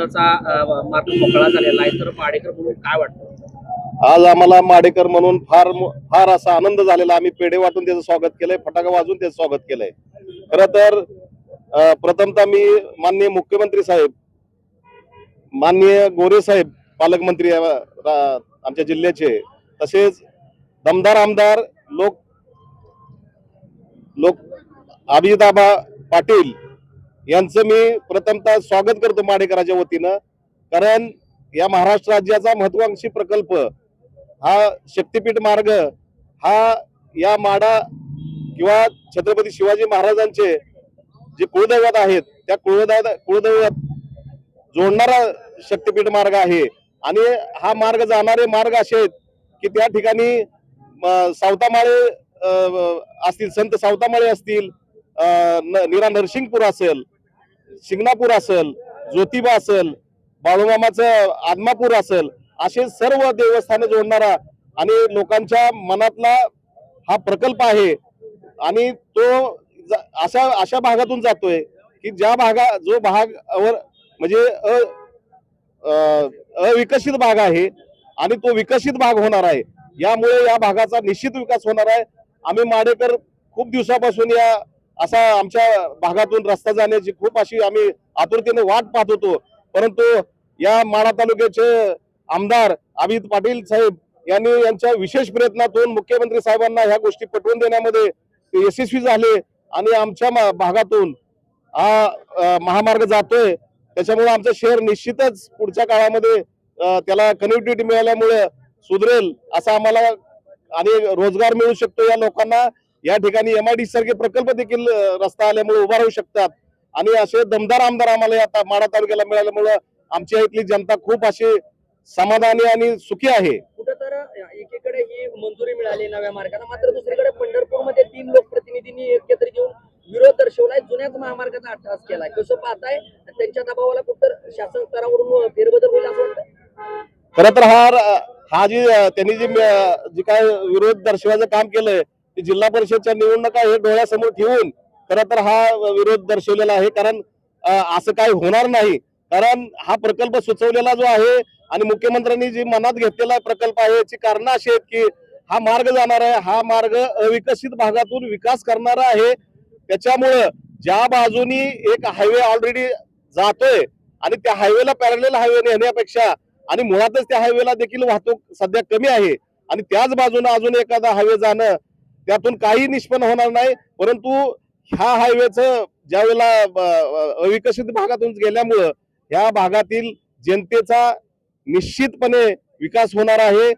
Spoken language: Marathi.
पक्षाचा मार्ग मोकळा झालेला आहे. तर माडेकर म्हणून काय वाटतं? आज आम्हाला माडेकर म्हणून फार फार असा आनंद झालेला. आम्ही पेढे वाटून त्याचं स्वागत केलंय फटाका वाजून त्याचं स्वागत केलंय. खर तर प्रथमतः मी माननीय मुख्यमंत्री साहेब माननीय गोरे साहेब पालकमंत्री आमच्या जिल्ह्याचे तसेच दमदार आमदार लोक लोक अभिजिताबा पाटील यांचं मी प्रथमतः स्वागत करतो माडेकराच्या वतीनं. कारण या महाराष्ट्र राज्याचा महत्वाकांक्षी प्रकल्प हा शक्तीपीठ मार्ग हा या माडा किंवा छत्रपती शिवाजी महाराजांचे जे कुळदैवत आहेत त्या कुळदैवत कुळदैवत जोडणारा शक्तीपीठ मार्ग आहे. आणि हा मार्ग जाणारे मार्ग असे आहेत की त्या ठिकाणी सावतामाळे असतील संत सावतामाळे असतील न- निरा नरसिंगपूर असेल शिंगणापूर असेल ज्योतिबा असेल बाळूमामाचं आदमापूर असेल असे सर्व देवस्थाने जोडणारा आणि लोकांच्या मनातला हा प्रकल्प आहे. आणि तो ज- अशा अशा भागातून जातोय की ज्या भागा जो भाग म्हणजे अ अविकसित भाग आहे आणि तो विकसित भाग होणार आहे. यामुळे या भागाचा निश्चित विकास होणार आहे. आम्ही माडेकर खूप दिवसापासून या असा आमच्या भागातून रस्ता जाण्याची खूप अशी आम्ही आतुरतेने वाट पाहत होतो. परंतु या माळा तालुक्याचे आमदार अमित पाटील साहेब यांनी यांच्या विशेष प्रयत्नातून मुख्यमंत्री साहेबांना ह्या गोष्टी पटवून देण्यामध्ये यशस्वी झाले आणि आमच्या भागातून हा महामार्ग जातोय. त्याच्यामुळे आमचं शहर निश्चितच पुढच्या काळामध्ये त्याला कनेक्टिव्हिटी मिळाल्यामुळे सुधरेल असं आम्हाला आणि रोजगार मिळू शकतो या लोकांना. या ठिकाणी एमआयडी सारखे प्रकल्प देखील रस्ता आल्यामुळे उभा राहू शकतात. आणि असे दमदार आमदार आम्हाला या माढा तालुक्याला मिळाल्यामुळं आमच्या इथली जनता खूप अशी समाधानी आणि सुखी आहे. एकीकडे ही मंजुरी मिळाली नव्या मार्गाला मात्र दुसरीकडे पंढरपूरमध्ये तीन लोकप्रतिनिधींनी एकत्र येऊन विरोध दर्शवलाय. जुन्याच महामार्गाचा अट्टहास केलाय. कसं पाहताय? त्यांच्या दबावाला कुठं शासन स्तरावरून फेरबदल होईल असं वाटतं खर तर हा हा जी त्यांनी जी जी काय विरोध दर्शवायचं काम केलंय की जिल्हा परिषदच्या निवडणुका हे डोळ्यासमोर ठेवून खरं तर हा विरोध दर्शवलेला आहे. कारण असं काही होणार नाही. कारण हा प्रकल्प सुचवलेला जो आहे आणि मुख्यमंत्र्यांनी जी मनात घेतलेला प्रकल्प आहे याची कारण अशी आहेत की हा मार्ग जाणार आहे. हा मार्ग अविकसित भागातून विकास करणारा आहे. त्याच्यामुळं ज्या बाजूनी एक हायवे ऑलरेडी जातोय आणि त्या हायवेला पॅरलेल हायवे नेण्यापेक्षा आणि मुळातच त्या हायवेला देखील वाहतूक सध्या कमी आहे आणि त्याच बाजूने अजून एखादा हायवे जाणं त्यातून काही निष्पन्न होणार नाही. परंतु ह्या हायवेचं ज्या वेळेला अविकसित भागातून गेल्यामुळं ह्या भागातील जनतेचा निश्चितपणे विकास होणार आहे.